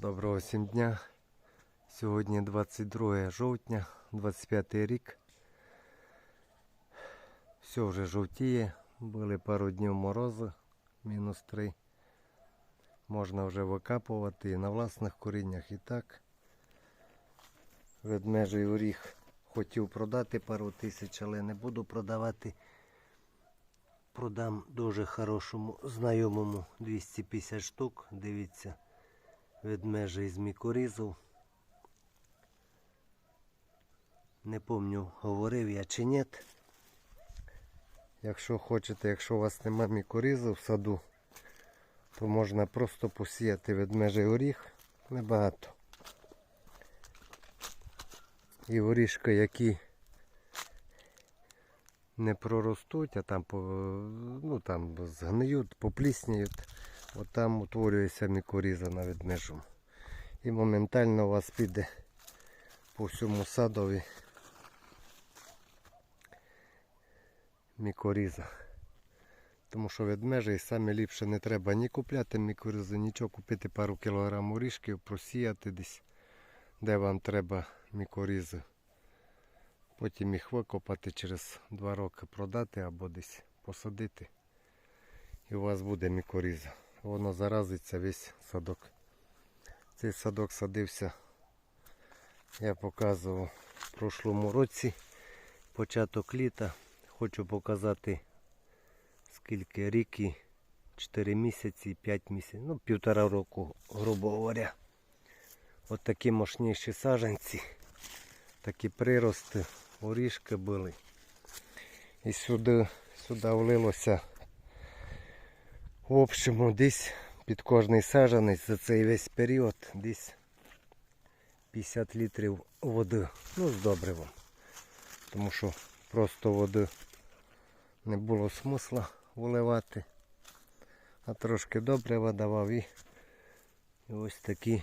Доброго всім дня. Сьогодні 22 жовтня, 25 рік. Все вже жовтіє. Були пару днів морози, мінус 3. Можна вже викапувати і на власних коріннях і так. Ведмежий оріг хотів продати пару тисяч, але не буду продавати. Продам дуже хорошому знайомому 250 штук. Дивіться ведмежа із мікорізу. Не помню, говорив я чи ні. Якщо хочете, якщо у вас нема мікорізу в саду, то можна просто посіяти ведмежий оріг небагато. І горішки, які не проростуть, а там, ну, там згниють, поплісніють. От там утворюється мікоріза на ведмежому. І моментально у вас піде по всьому садові мікоріза. Тому що ведмежі саме ліпше не треба ні купляти мікорізу, нічого купити пару кілограм орішків, просіяти десь, де вам треба мікорізи. Потім їх викопати через два роки продати або десь посадити. І у вас буде мікоріза. Воно заразиться весь садок. Цей садок садився, я показував в прошлому році, початок літа. Хочу показати скільки рік і 4 місяці, 5 місяців, ну півтора року, грубо говоря. От такі мощніші саженці, такі прирости, орішки були. І сюди, сюди влилося в общому десь під кожний сажанець за цей весь період десь 50 літрів води. Ну, з добривом. Тому що просто води не було смисла виливати. А трошки добрива давав і, ось такі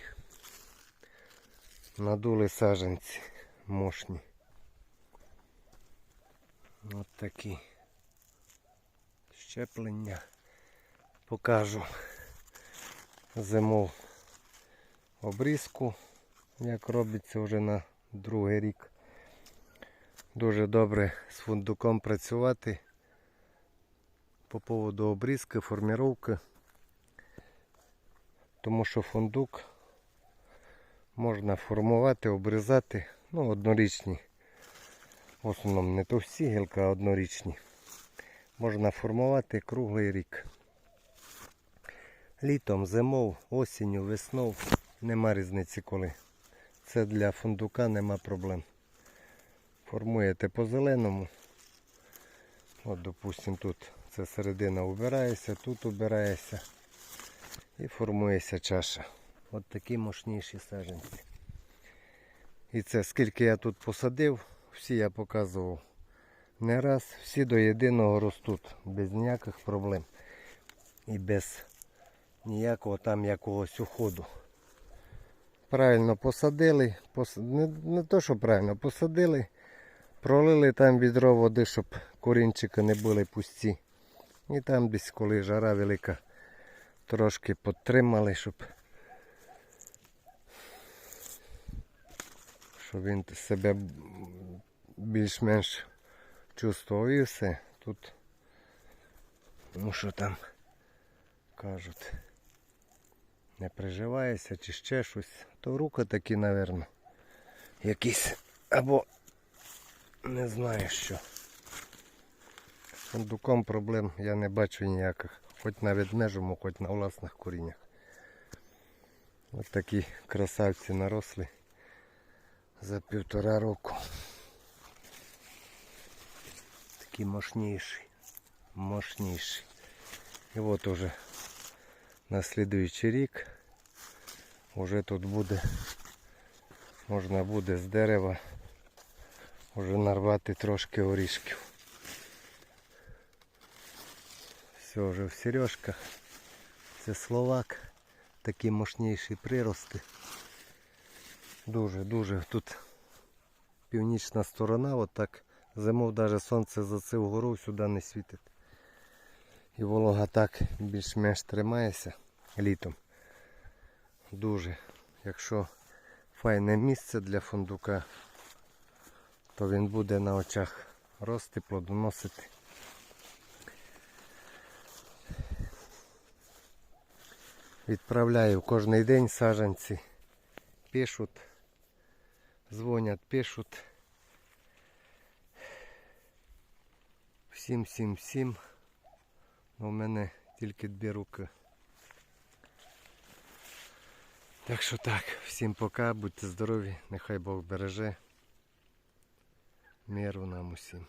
надули саженці мощні. От такі щеплення покажу зимов обрізку, як робиться вже на другий рік. Дуже добре з фундуком працювати по поводу обрізки, форміровки. Тому що фундук можна формувати, обрізати, ну, однорічні. В основному не товсті гілки, а однорічні. Можна формувати круглий рік. Літом, зимов, осінню, весною нема різниці коли. Це для фундука нема проблем. Формуєте по зеленому. От, допустим, тут це середина убирається, тут убирається і формується чаша. От такі мощніші саженці. І це скільки я тут посадив, всі я показував не раз, всі до єдиного ростуть, без ніяких проблем. І без ніякого там якогось уходу. Правильно посадили, пос... не, не то, що правильно посадили, пролили там відро води, щоб корінчики не були пусті. І там десь, коли жара велика, трошки підтримали, щоб, щоб він себе більш-менш чувствував і все. Тут, ну що там кажуть, не приживається чи ще щось, то руки такі, напевно, якісь або не знаю що. З фундуком проблем я не бачу ніяких. Хоч на ведмежому, хоч на власних коріннях. Ось такі красавці наросли за півтора року. Такі мощніші. Мощніші. І от уже на слідуючий рік вже тут буде, можна буде з дерева вже нарвати трошки орішків. Все вже в сережках. Це словак. Такі мощніші прирости. Дуже-дуже тут північна сторона, отак зимов навіть сонце за цю гору сюди не світить. І волога так більш-менш тримається літом. Дуже якщо файне місце для фундука, то він буде на очах рости, плодоносити. Відправляю кожен день саджанці. Пишуть, дзвонять, пишуть. Всім, всім, всім. У мене тільки дві руки. Так що так, всім пока, будьте здорові, нехай Бог береже. Миру нам усім.